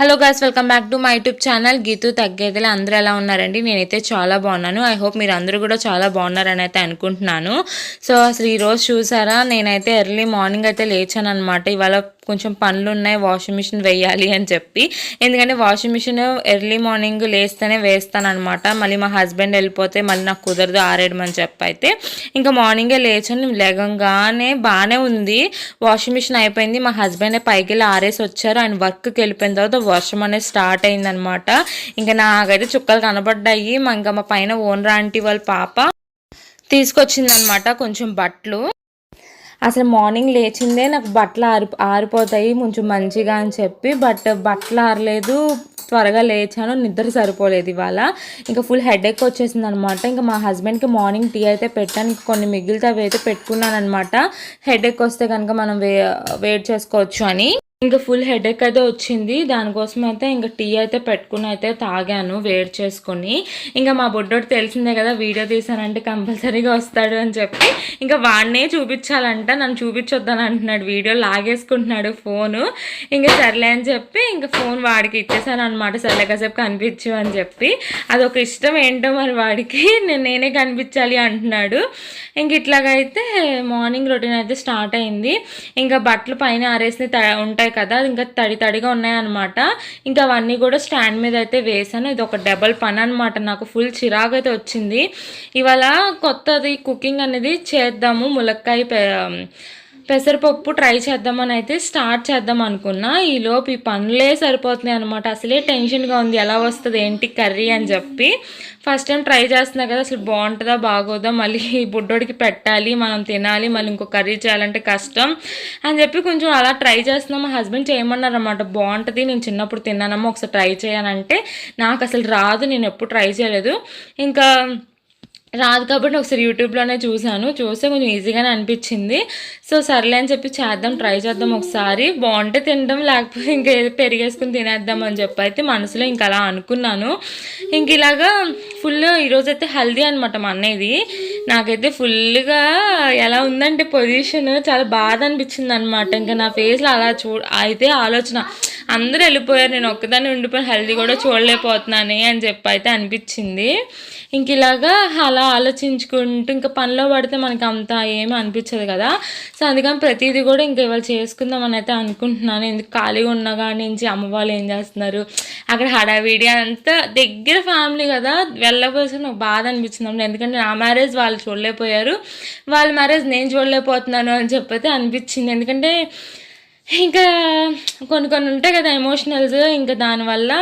Hello guys welcome back to my YouTube channel Geetu తగ్గేదిలా అందరూ ఎలా ఉన్నారండి? నేనైతే చాలా బాగున్నాను. ఐ హోప్ మీరు అందరూ కూడా చాలా బాగున్నారని అయితే అనుకుంటున్నాను. సో అసలు ఈరోజు చూసారా? నేనైతే ఎర్లీ మార్నింగ్ అయితే లేచాను అనమాట ఇవాళ కొంచెం పనులు ఉన్నాయి వాషింగ్ మిషన్ వేయాలి అని చెప్పి. ఎందుకంటే వాషింగ్ మిషన్ ఎర్లీ మార్నింగ్ లేస్తేనే వేస్తాను అనమాట మళ్ళీ మా హస్బెండ్ వెళ్ళిపోతే మళ్ళీ నాకు కుదరదు ఆరేయడం చెప్పి అయితే ఇంకా మార్నింగే లేచని లేగంగానే బాగానే ఉంది. వాషింగ్ మిషన్ అయిపోయింది. మా హస్బెండ్ పైకి వెళ్ళి ఆరేసి వచ్చారు. ఆయన వర్క్కి వెళ్ళిపోయిన తర్వాత వర్షం అనేది స్టార్ట్ అయిందనమాట ఇంకా నాకైతే చుక్కలు కనబడ్డాయి. మా ఇంకా మా పైన ఓనర్ ఆంటీ వాళ్ళ పాప తీసుకొచ్చిందనమాట కొంచెం బట్టలు. అసలు మార్నింగ్ లేచిందే నాకు బట్టలు ఆరి ఆరిపోతాయి కొంచెం మంచిగా అని చెప్పి బట్ బట్టలు ఆరలేదు త్వరగా లేచాను నిద్ర సరిపోలేదు ఇవాళ. ఇంకా ఫుల్ హెడేక్ వచ్చేసింది అనమాట ఇంకా మా హస్బెండ్కి మార్నింగ్ టీ అయితే పెట్టాను కొన్ని మిగిలితే అవి అయితే పెట్టుకున్నాను అనమాట హెడేక్ వస్తే కనుక మనం వే వెయిట్ చేసుకోవచ్చు అని. ఇంకా ఫుల్ హెడేక్ అయితే వచ్చింది. దానికోసం అయితే ఇంకా టీ అయితే పెట్టుకుని అయితే తాగాను వేడి చేసుకుని. ఇంకా మా బుడ్డోడు తెలిసిందే కదా వీడియో తీసానంటే కంపల్సరీగా వస్తాడు అని చెప్పి. ఇంకా వాడినే చూపించాలంట నన్ను చూపించొద్దని అంటున్నాడు. వీడియో లాగేసుకుంటున్నాడు ఫోను. ఇంకా సర్లే అని చెప్పి ఇంకా ఫోన్ వాడికి ఇచ్చేసాను అనమాట సర్లే కాసేపు కనిపించు అని చెప్పి. అదొక ఇష్టం ఏంటో మరి వాడికి నేను నేనే కనిపించాలి అంటున్నాడు. ఇంక ఇట్లాగైతే మార్నింగ్ రొటీన్ అయితే స్టార్ట్ అయింది. ఇంకా బట్టలు పైన ఆరేసి ఉంటాయి కదా ఇంకా తడి తడిగా ఉన్నాయన్నమాట. ఇంకా అవన్నీ కూడా స్టాండ్ మీద అయితే వేసాను. ఇది ఒక డబల్ పని అనమాట నాకు ఫుల్ చిరాకు అయితే వచ్చింది. ఇవాళ కొత్తది కుకింగ్ అనేది చేద్దాము. ములక్కాయ పెసరపప్పు ట్రై చేద్దామని అయితే స్టార్ట్ చేద్దాం అనుకున్నా. ఈలోపు ఈ పనులే సరిపోతున్నాయి అనమాట అసలే టెన్షన్గా ఉంది. ఎలా వస్తుంది ఏంటి కర్రీ అని చెప్పి. ఫస్ట్ టైం ట్రై చేస్తున్నా కదా అసలు బాగుంటుందా బాగోదా మళ్ళీ ఈ బుడ్డోడికి పెట్టాలి మనం తినాలి మళ్ళీ ఇంకో కర్రీ చేయాలంటే కష్టం అని చెప్పి కొంచెం అలా ట్రై చేస్తున్నా. మా హస్బెండ్ చేయమన్నారు అనమాట బాగుంటుంది నేను చిన్నప్పుడు తిన్నానమ్మా ఒకసారి ట్రై చేయాలంటే నాకు అసలు రాదు నేను ఎప్పుడు ట్రై చేయలేదు. ఇంకా రాదు కాబట్టి ఒకసారి యూట్యూబ్లోనే చూశాను. చూస్తే కొంచెం ఈజీగానే అనిపించింది. సో సర్లే అని చెప్పి చేద్దాం ట్రై చేద్దాం ఒకసారి. బాగుంటే తినడం లేకపోతే ఇంకా ఏదో పెరిగేసుకుని తినేద్దాం అని చెప్పి అయితే మనసులో ఇంకా అలా అనుకున్నాను. ఇంక ఇలాగా ఫుల్ ఈరోజైతే హెల్దీ అనమాట మా అన్నయ్యది. నాకైతే ఫుల్గా ఎలా ఉందంటే పొజిషన్ చాలా బాధ అనిపించింది అనమాట ఇంకా నా ఫేస్లో అలా చూ అయితే ఆలోచన అందరూ వెళ్ళిపోయారు. నేను ఒక్కదాన్ని ఉండిపోయి హెల్దీ కూడా చూడలేకపోతున్నాను అని చెప్పి అయితే అనిపించింది. ఇంక ఇలాగా అలా ఆలోచించుకుంటూ ఇంకా పనిలో పడితే మనకి అంత ఏమీ అనిపించదు కదా. సో అందుకని ప్రతిదీ కూడా ఇంకా ఇవాళ చేసుకుందామని అయితే అనుకుంటున్నాను. ఎందుకు ఖాళీగా ఉన్నా కాడి నుంచి అమ్మ వాళ్ళు ఏం చేస్తున్నారు? అక్కడ హడావిడి అంతా దగ్గర ఫ్యామిలీ కదా. వెళ్ళకపోతే నాకు బాధ అనిపించింది ఎందుకంటే నా మ్యారేజ్ వాళ్ళు చూడలేకపోయారు. వాళ్ళ మ్యారేజ్ నేను చూడలేకపోతున్నాను అని చెప్పైతే అనిపించింది. ఎందుకంటే ఇంకా కొన్ని కొన్ని ఉంటాయి కదా ఎమోషనల్స్ ఇంకా దానివల్ల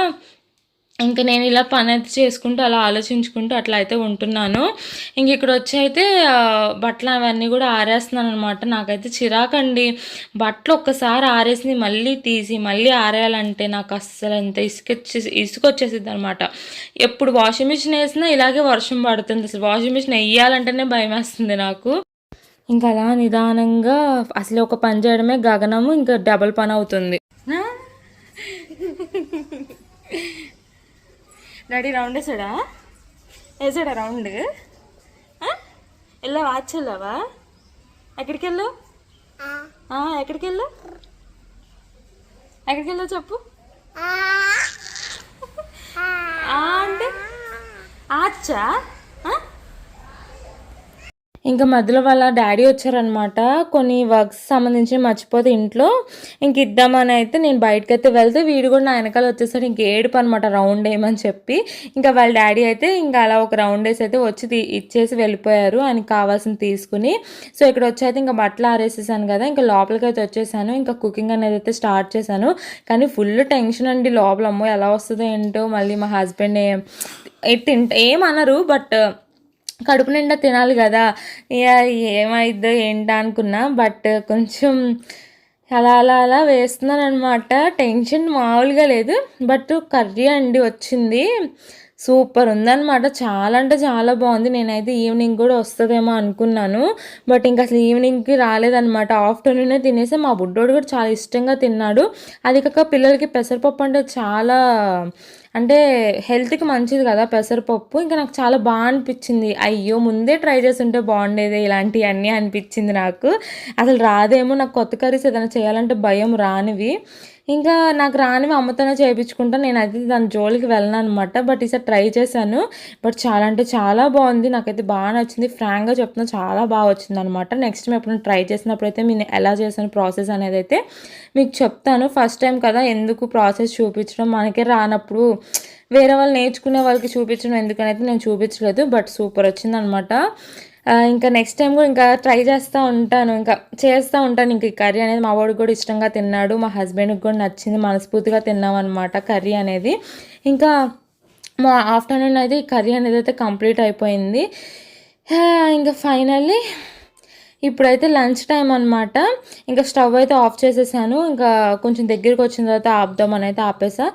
ఇంకా నేను ఇలా పని అయితే చేసుకుంటూ అలా ఆలోచించుకుంటూ అట్లా అయితే ఉంటున్నాను. ఇంక ఇక్కడ వచ్చి అయితే బట్టలు అవన్నీ కూడా ఆరేస్తున్నాను అనమాట నాకైతే చిరాకండి బట్టలు ఒక్కసారి ఆరేసి మళ్ళీ తీసి మళ్ళీ ఆరేయాలంటే నాకు అస్సలు ఎంత ఇసుకొచ్చి ఇసుకొచ్చేసిద్ది అనమాట ఎప్పుడు వాషింగ్ మిషన్ వేసినా ఇలాగే వర్షం పడుతుంది. అసలు వాషింగ్ మిషన్ వేయాలంటేనే భయం వేస్తుంది నాకు. ఇంకా అలా నిదానంగా అసలు ఒక పని చేయడమే గగనము ఇంకా డబల్ పని అవుతుంది. డాడీ రౌండ్ వేసాడా? వేసాడా రౌండ్ వెళ్ళావా? వచ్చేళ్ళావా ఎక్కడికి వెళ్ళు ఎక్కడికి వెళ్ళు ఎక్కడికి వెళ్ళావు చెప్పు? ఆ. అంటే ఆచ్చా ఆ? ఇంకా మధ్యలో వాళ్ళ డాడీ వచ్చారనమాట. కొన్ని వర్క్స్ సంబంధించి మర్చిపోతే ఇంట్లో. ఇంక ఇద్దామని అయితే నేను బయటకు అయితే వెళ్తే వీడు కూడా నా వెనకాల వచ్చేసాడు. ఇంక ఏడుపు అనమాట రౌండ్ వేయమని చెప్పి. ఇంకా వాళ్ళ డాడీ అయితే ఇంకా అలా ఒక రౌండ్ వేసి అయితే వచ్చి తీ- ఇచ్చేసి వెళ్ళిపోయారు. ఆయనకి కావాల్సింది తీసుకుని. సో ఇక్కడ వచ్చి అయితే ఇంకా బట్టలు ఆరేసేసాను కదా. ఇంకా లోపలికి అయితే వచ్చేసాను. ఇంకా కుకింగ్ అనేది అయితే స్టార్ట్ చేశాను. కానీ ఫుల్ టెన్షన్ అండి లోపల. అమ్మో ఎలా వస్తుందో ఏంటో మళ్ళీ మా హస్బెండ్ ఏం తింట ఏమనరు. బట్ కడుపు నిండా తినాలి కదా. ఏమైద్దో ఏంటా అనుకున్నా బట్ కొంచెం అలా అలా అలా వేస్తున్నాను అనమాట టెన్షన్ మామూలుగా లేదు. బట్ కర్రీ అండి వచ్చింది. సూపర్ ఉందన్నమాట. చాలా అంటే చాలా బాగుంది. నేనైతే ఈవినింగ్ కూడా వస్తుందేమో అనుకున్నాను. బట్ ఇంకా అసలు ఈవినింగ్కి రాలేదన్నమాట. ఆఫ్టర్నూనే తినేసి. మా బుడ్డోడు కూడా చాలా ఇష్టంగా తిన్నాడు. అది కాక పిల్లలకి పెసరపప్పు అంటే చాలా అంటే హెల్త్కి మంచిది కదా పెసరపప్పు. ఇంకా నాకు చాలా బాగా అనిపించింది. అయ్యో ముందే ట్రై చేస్తుంటే బాగుండేది ఇలాంటివన్నీ అనిపించింది నాకు. అసలు రాదేమో నాకు కొత్త కర్రీస్ ఏదైనా చేయాలంటే భయం రానివి. ఇంకా నాకు రానివి అమ్మతోనే చేయించుకుంటా. నేను అయితే దాని జోలికి వెళ్ళను అనమాట బట్ ఈసారి ట్రై చేశాను. బట్ చాలా అంటే చాలా బాగుంది. నాకైతే బాగా నచ్చింది. ఫ్రాంక్గా చెప్తున్నా చాలా బాగా వచ్చింది అనమాట నెక్స్ట్ టైం ఎప్పుడైనా ట్రై చేసినప్పుడు అయితే నేను ఎలా చేశాను ప్రాసెస్ అనేది అయితే మీకు చెప్తాను. ఫస్ట్ టైం కదా ఎందుకు ప్రాసెస్ చూపించడం? మనకే రానప్పుడు వేరే వాళ్ళు నేర్చుకునే వాళ్ళకి చూపించడం ఎందుకనైతే నేను చూపించలేదు. బట్ సూపర్ వచ్చిందనమాట ఇంకా నెక్స్ట్ టైం కూడా ఇంకా ట్రై చేస్తూ ఉంటాను. ఇంకా చేస్తూ ఉంటాను. ఇంక ఈ కర్రీ అనేది మా వాడికి కూడా ఇష్టంగా తిన్నాడు. మా హస్బెండ్కి కూడా నచ్చింది. మనస్ఫూర్తిగా తిన్నాం అనమాట కర్రీ అనేది. ఇంకా మా ఆఫ్టర్నూన్ అయితే ఈ కర్రీ అనేది అయితే కంప్లీట్ అయిపోయింది. ఇంకా ఫైనల్లీ ఇప్పుడైతే లంచ్ టైం అనమాట ఇంకా స్టవ్ అయితే ఆఫ్ చేసేసాను. ఇంకా కొంచెం దగ్గరికి వచ్చిన తర్వాత ఆపుదామని అయితే ఆపేసా.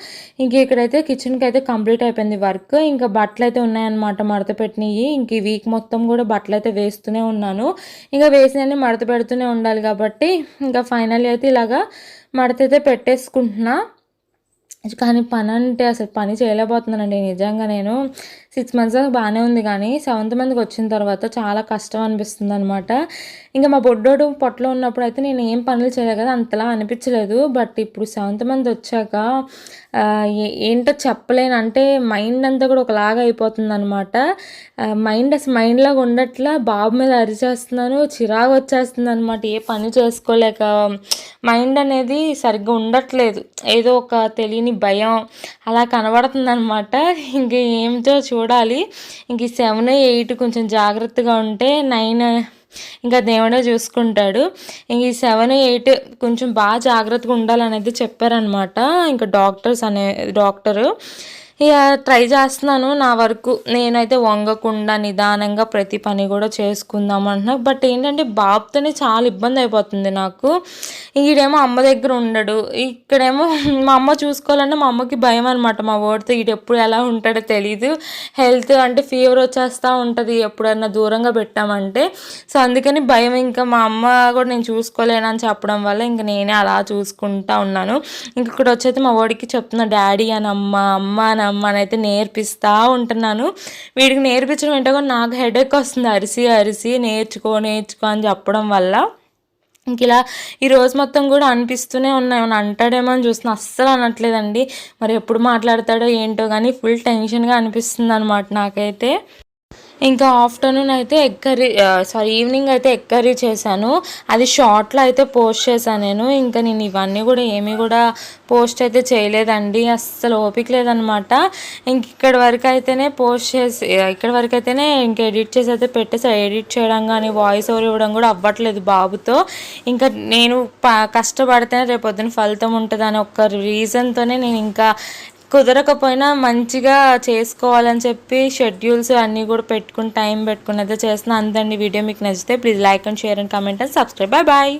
ఇంక ఇక్కడైతే కిచెన్కి అయితే కంప్లీట్ అయిపోయింది వర్క్ ఇంకా బట్టలు అయితే ఉన్నాయన్నమాట మడత పెట్టినవి. ఇంక ఈ వీక్ మొత్తం కూడా బట్టలు అయితే వేస్తూనే ఉన్నాను. ఇంకా వేసినవి మడత పెడుతూనే ఉండాలి కాబట్టి ఇంకా ఫైనల్ అయితే ఇలాగా మడత అయితే పెట్టేసుకుంటున్నా. కానీ పని అంటే అసలు పని చేయలేకపోతున్నానండి నిజంగా నేను. సిక్స్ మంత్స్ బాగానే ఉంది కానీ సెవెంత్ మంత్కి వచ్చిన తర్వాత చాలా కష్టం అనిపిస్తుంది అనమాట ఇంకా మా బొడ్డోడు పొట్టలో ఉన్నప్పుడు అయితే నేను ఏం పనులు చేయలేదు కదా అంతలా అనిపించలేదు. బట్ ఇప్పుడు సెవెంత్ మంత్ వచ్చాక ఏంటో చెప్పలేను. అంటే మైండ్ అంతా కూడా ఒకలాగా అయిపోతుంది అనమాట మైండ్ అసలు మైండ్లాగా ఉండట్లా బాబు మీద అరిచేస్తున్నాను చిరాకు వచ్చేస్తుంది అనమాట ఏ పని చేసుకోలేక మైండ్ అనేది సరిగ్గా ఉండట్లేదు. ఏదో ఒక తెలియని భయం అలా కనబడుతుంది అనమాట ఇంక ఏమిటో చూడాలి. ఇంక సెవెన్ ఎయిట్ కొంచెం జాగ్రత్తగా ఉంటే నైన్ ఇంకా దేవుడే చూసుకుంటాడు. ఇంక ఈ సెవెన్ ఎయిట్ కొంచెం బాగా జాగ్రత్తగా ఉండాలనేది చెప్పారనమాట. ఇంకా డాక్టర్స్ అనే డాక్టరు. ఇక ట్రై చేస్తున్నాను నా వరకు. నేనైతే వంగకుండా నిదానంగా ప్రతి పని కూడా చేసుకుందాం అంటున్నా. బట్ ఏంటంటే బాబుతోనే చాలా ఇబ్బంది అయిపోతుంది నాకు. ఈడేమో అమ్మ దగ్గర ఉండడు. ఇక్కడేమో మా అమ్మ చూసుకోవాలంటే మా అమ్మకి భయం అనమాట మా వాడితో ఈడు ఎప్పుడు ఎలా ఉంటాడో తెలీదు. హెల్త్ అంటే ఫీవర్ వచ్చేస్తూ ఉంటుంది ఎప్పుడన్నా దూరంగా పెట్టామంటే. సో అందుకని భయం ఇంకా మా అమ్మ కూడా నేను చూసుకోలేనని చెప్పడం వల్ల ఇంకా నేనే అలా చూసుకుంటా ఉన్నాను. ఇంక ఇక్కడ వచ్చేది మా వాడికి చెప్తున్నా డాడీ అని అమ్మ అమ్మ అని అమ్మ అని అయితే నేర్పిస్తూ ఉంటున్నాను. వీడికి నేర్పించడం ఏంటో కూడా నాకు హెడేక్ వస్తుంది. అరిసి అరిసి నేర్చుకో నేర్చుకో అని చెప్పడం వల్ల. ఇంక ఇలా ఈ రోజు మొత్తం కూడా అనిపిస్తూనే ఉన్నాయి. అంటాడేమో అని చూస్తున్నా. అస్సలు అనట్లేదండి. మరి ఎప్పుడు మాట్లాడతాడో ఏంటో కానీ ఫుల్ టెన్షన్గా అనిపిస్తుంది అనమాట నాకైతే. ఇంకా ఆఫ్టర్నూన్ అయితే ఎగ్ కర్రీ సారీ ఈవినింగ్ అయితే ఎగ్ కర్రీ చేశాను. అది షార్ట్లో అయితే పోస్ట్ చేశాను నేను. ఇంకా నేను ఇవన్నీ కూడా ఏమీ కూడా పోస్ట్ అయితే చేయలేదండి. అస్సలు ఓపిక లేదనమాట. ఇంక ఇక్కడ వరకు అయితేనే పోస్ట్ చేసి ఇక్కడ వరకు అయితేనే ఇంక ఎడిట్ చేసి అయితే పెట్టేసి ఎడిట్ చేయడం కానీ వాయిస్ ఓవర్ ఇవ్వడం కూడా అవ్వట్లేదు బాబుతో. ఇంకా నేను కష్టపడితేనే రేపు ఫలితం ఉంటుంది అని ఒక రీజన్తోనే నేను ఇంకా కుదరకపోయినా మంచిగా చేసుకోవాలని చెప్పి షెడ్యూల్స్ అన్నీ కూడా పెట్టుకుని టైం పెట్టుకుని అయితే చేస్తున్నా. అంతండి వీడియో మీకు నచ్చితే please like and share and comment and subscribe. Bye bye.